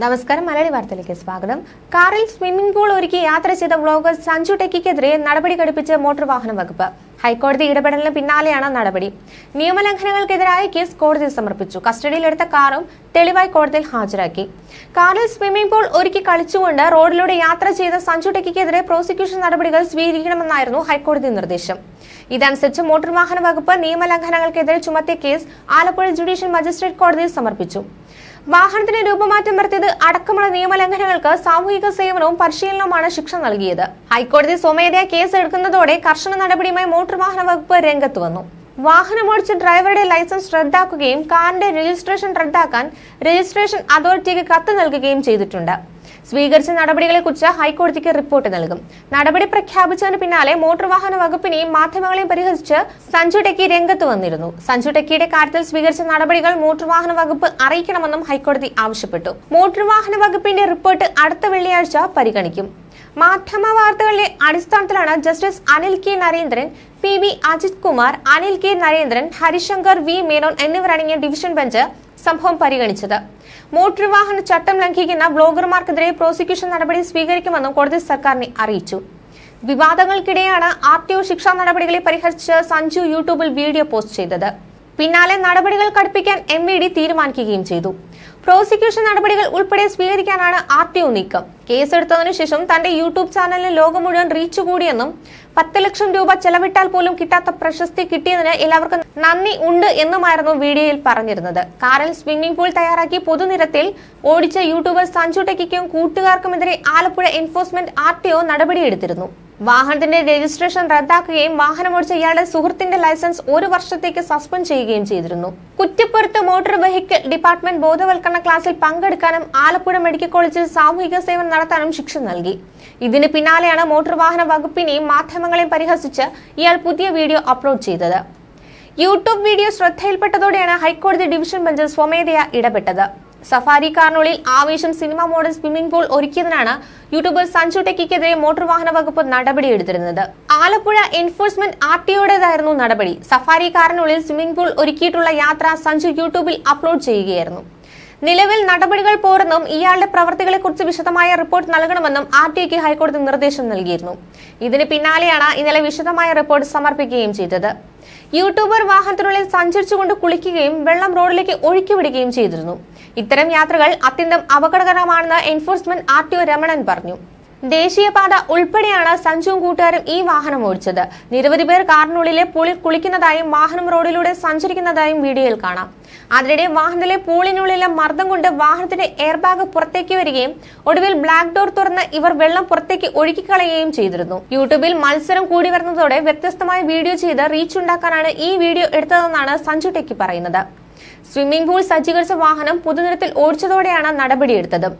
നമസ്കാരം മലയാളി വാർത്തയിലേക്ക് സ്വാഗതം. കാറിൽ സ്വിമ്മിംഗ് പൂൾ ഒരുക്കി യാത്ര ചെയ്ത വ്ളോഗർ സഞ്ജു ടെക്കിക്കെതിരെ നടപടി ഘടിപ്പിച്ച് മോട്ടോർ വാഹന വകുപ്പ്. ഹൈക്കോടതി ഇടപെടലിന് പിന്നാലെയാണ് നടപടി. നിയമലംഘനങ്ങൾക്കെതിരായ കേസ് കോടതി സമർപ്പിച്ചു. കസ്റ്റഡിയിലെടുത്ത കാറും തെളിവായി കോടതിയിൽ ഹാജരാക്കി. കാറിൽ സ്വിമ്മിംഗ് പൂൾ ഒരുക്കി കളിച്ചുകൊണ്ട് റോഡിലൂടെ യാത്ര ചെയ്ത സഞ്ജു ടെക്കിക്കെതിരെ പ്രോസിക്യൂഷൻ നടപടികൾ സ്വീകരിക്കണമെന്നായിരുന്നു ഹൈക്കോടതി നിർദ്ദേശം. ഇതനുസരിച്ച് മോട്ടോർ വാഹന വകുപ്പ് നിയമലംഘനങ്ങൾക്കെതിരെ ചുമത്തിയ കേസ് ആലപ്പുഴ ജുഡീഷ്യൽ മജിസ്ട്രേറ്റ് കോടതിയിൽ സമർപ്പിച്ചു. വാഹനത്തിന് രൂപമാറ്റം വരുത്തിയത് അടക്കമുള്ള നിയമലംഘനങ്ങൾക്ക് സാമൂഹിക സേവനവും പരിശീലനവുമാണ് ശിക്ഷ നൽകിയത്. ഹൈക്കോടതി സ്വമേധയാ കേസ് എടുക്കുന്നതോടെ കർശന നടപടിയുമായി മോട്ടോർ വാഹന വകുപ്പ് രംഗത്ത് വന്നു. വാഹനമോടിച്ച ഡ്രൈവറുടെ ലൈസൻസ് റദ്ദാക്കുകയും കാറിന്റെ രജിസ്ട്രേഷൻ റദ്ദാക്കാൻ രജിസ്ട്രേഷൻ അതോറിറ്റിക്ക് കത്ത് നൽകുകയും ചെയ്തിട്ടുണ്ട്. സ്വീകരിച്ച നടപടികളെക്കുറിച്ച് ഹൈക്കോടതിക്ക് റിപ്പോർട്ട് നൽകും. നടപടി പ്രഖ്യാപിച്ചതിന് പിന്നാലെ മോട്ടോർ വാഹന വകുപ്പിനെയും മാധ്യമങ്ങളെയും പരിഹസിച്ച് സഞ്ജു ടെക്കി രംഗത്ത് വന്നിരുന്നു. സഞ്ജു ടെക്കിയുടെ കാര്യത്തിൽ സ്വീകരിച്ച നടപടികൾ മോട്ടോർ വാഹന വകുപ്പ് അറിയിക്കണമെന്നും ഹൈക്കോടതി ആവശ്യപ്പെട്ടു. മോട്ടോർ വാഹന വകുപ്പിന്റെ റിപ്പോർട്ട് അടുത്ത വെള്ളിയാഴ്ച പരിഗണിക്കും. മാധ്യമ വാർത്തകളുടെ അടിസ്ഥാനത്തിലാണ് justice Anil K Narendran P V Ajith Kumar Anil K Narendran Harishankar V Menon എന്നിവരടങ്ങിയ ഡിവിഷൻ ബെഞ്ച് സംഭവം പരിഗണിച്ചത്. മോട്ടോർ വാഹന ചട്ടം ലംഘിക്കുന്ന ബ്ലോഗർമാർക്കെതിരെ പ്രോസിക്യൂഷൻ നടപടി സ്വീകരിക്കുമെന്നും കോടതി സർക്കാരിനെ അറിയിച്ചു. വിവാദങ്ങൾക്കിടെയാണ് ആർ ടി ഒ ശിക്ഷാ നടപടികളെ പരിഹരിച്ച് സഞ്ജു യൂട്യൂബിൽ വീഡിയോ പോസ്റ്റ് ചെയ്തത്. പിന്നാലെ നടപടികൾ കടുപ്പിക്കാൻ എം വി ഡി തീരുമാനിക്കുകയും ചെയ്തു. പ്രോസിക്യൂഷൻ നടപടികൾ ഉൾപ്പെടെ സ്വീകരിക്കാനാണ് ആർ ടി ഒ നീക്കം. കേസെടുത്തതിനു ശേഷം തന്റെ യൂട്യൂബ് ചാനലിന് ലോകം മുഴുവൻ റീച്ച് കൂടിയെന്നും പത്ത് ലക്ഷം രൂപ ചെലവിട്ടാൽ പോലും കിട്ടാത്ത പ്രശസ്തി കിട്ടിയതിന് എല്ലാവർക്കും നന്ദി ഉണ്ട് എന്നുമായിരുന്നു വീഡിയോയിൽ പറഞ്ഞിരുന്നത്. കാറിൽ സ്വിമ്മിംഗ് പൂൾ തയ്യാറാക്കി പൊതുനിരത്തിൽ ഓടിച്ച യൂട്യൂബർ സഞ്ജു ടെക്കിക്കും കൂട്ടുകാർക്കുമെതിരെ Alappuzha enforcement R T O നടപടിയെടുത്തിരുന്നു. വാഹനത്തിന്റെ രജിസ്ട്രേഷൻ റദ്ദാക്കുകയും വാഹനമോടിച്ച ഇയാളുടെ സുഹൃത്തിന്റെ ലൈസൻസ് ഒരു വർഷത്തേക്ക് സസ്പെൻഡ് ചെയ്യുകയും ചെയ്തിരുന്നു. കുറ്റിപ്പുറത്ത് മോട്ടോർ വെഹിക്കിൾ ഡിപ്പാർട്ട്മെന്റ് ബോധവൽക്കരണ ക്ലാസ്സിൽ പങ്കെടുക്കാനും ആലപ്പുഴ മെഡിക്കൽ കോളേജിൽ സാമൂഹിക സേവനം നടത്താനും ശിക്ഷ നൽകി. ഇതിന് പിന്നാലെയാണ് മോട്ടോർ വാഹന വകുപ്പിനെയും മാധ്യമങ്ങളെയും പരിഹസിച്ച് ഇയാൾ പുതിയ വീഡിയോ അപ്ലോഡ് ചെയ്തത്. യൂട്യൂബ് വീഡിയോ ശ്രദ്ധയിൽപ്പെട്ടതോടെയാണ് ഹൈക്കോടതി ഡിവിഷൻ ബെഞ്ച് സ്വമേധയാ ഇടപെട്ടത്. Safari കാറിനുള്ളിൽ Aavesham cinema model swimming pool ഒരുക്കിയതിനാണ് YouTuber Sanju ടെക്കിക്കെതിരെ മോട്ടോർ വാഹന വകുപ്പ് നടപടിയെടുത്തിരുന്നത്. ആലപ്പുഴ എൻഫോഴ്സ്മെന്റ് ആർ ടിഒയുടേതായിരുന്നു നടപടി. സഫാരി കാറിനുള്ളിൽ സ്വിമ്മിംഗ് പൂൾ ഒരുക്കിയിട്ടുള്ള യാത്ര സഞ്ജു യൂട്യൂബിൽ അപ്ലോഡ് ചെയ്യുകയായിരുന്നു. നിലവിൽ നടപടികൾ പോരെന്നും ഇയാളുടെ പ്രവർത്തികളെക്കുറിച്ച് വിശദമായ റിപ്പോർട്ട് നൽകണമെന്നും ആർ ടി ഐക്ക് ഹൈക്കോടതി നിർദ്ദേശം നൽകിയിരുന്നു. ഇതിന് പിന്നാലെയാണ് ഇന്നലെ വിശദമായ റിപ്പോർട്ട് സമർപ്പിക്കുകയും ചെയ്തത്. യൂട്യൂബർ വാഹനത്തിനുള്ളിൽ സഞ്ചരിച്ചുകൊണ്ട് കുളിക്കുകയും വെള്ളം റോഡിലേക്ക് ഒഴുക്കിവിടുകയും ചെയ്തിരുന്നു. ഇത്തരം യാത്രകൾ അത്യന്തം അപകടകരമാണെന്ന് enforcement R T O Ramanan പറഞ്ഞു. ദേശീയപാത ഉൾപ്പെടെയാണ് സഞ്ജുവും കൂട്ടുകാരും ഈ വാഹനം ഓടിച്ചത്. നിരവധി പേർ കാറിനുള്ളിലെ പൂളിൽ കുളിക്കുന്നതായും വാഹനം റോഡിലൂടെ സഞ്ചരിക്കുന്നതായും വീഡിയോയിൽ കാണാം. അതിനിടെ വാഹനത്തിലെ പൂളിനുള്ളിലെ മർദ്ദം കൊണ്ട് വാഹനത്തിന്റെ എയർ ബാഗ് പുറത്തേക്ക് വരികയും ഒടുവിൽ ബ്ലാക്ക് ഡോർ തുറന്ന് ഇവർ വെള്ളം പുറത്തേക്ക് ഒഴുക്കിക്കളയുകയും ചെയ്തിരുന്നു. യൂട്യൂബിൽ മത്സരം കൂടി വരുന്നതോടെ വ്യത്യസ്തമായ വീഡിയോ ചെയ്ത് റീച്ച് ഉണ്ടാക്കാനാണ് ഈ വീഡിയോ എടുത്തതെന്നാണ് സഞ്ജു ടെക്കി പറയുന്നത്. സ്വിമ്മിംഗ് പൂൾ സജ്ജീകരിച്ച വാഹനം പൊതുനിരത്തിൽ ഓടിച്ചതോടെയാണ് നടപടിയെടുത്തത്.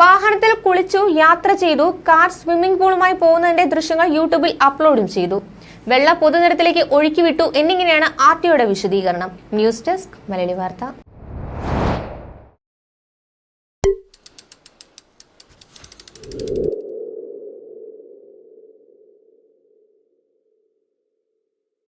വാഹനത്തിൽ കുളിച്ചു യാത്ര ചെയ്തു കാർ സ്വിമ്മിംഗ് പൂളുമായി പോകുന്നതിന്റെ ദൃശ്യങ്ങൾ യൂട്യൂബിൽ അപ്ലോഡും ചെയ്തു. വെള്ള പൊതുനിരത്തിലേക്ക് ഒഴുക്കിവിട്ടു എന്നിങ്ങനെയാണ് ആർ ടിയുടെ വിശദീകരണം. ന്യൂസ് ഡെസ്ക് മലയാളി വാർത്ത.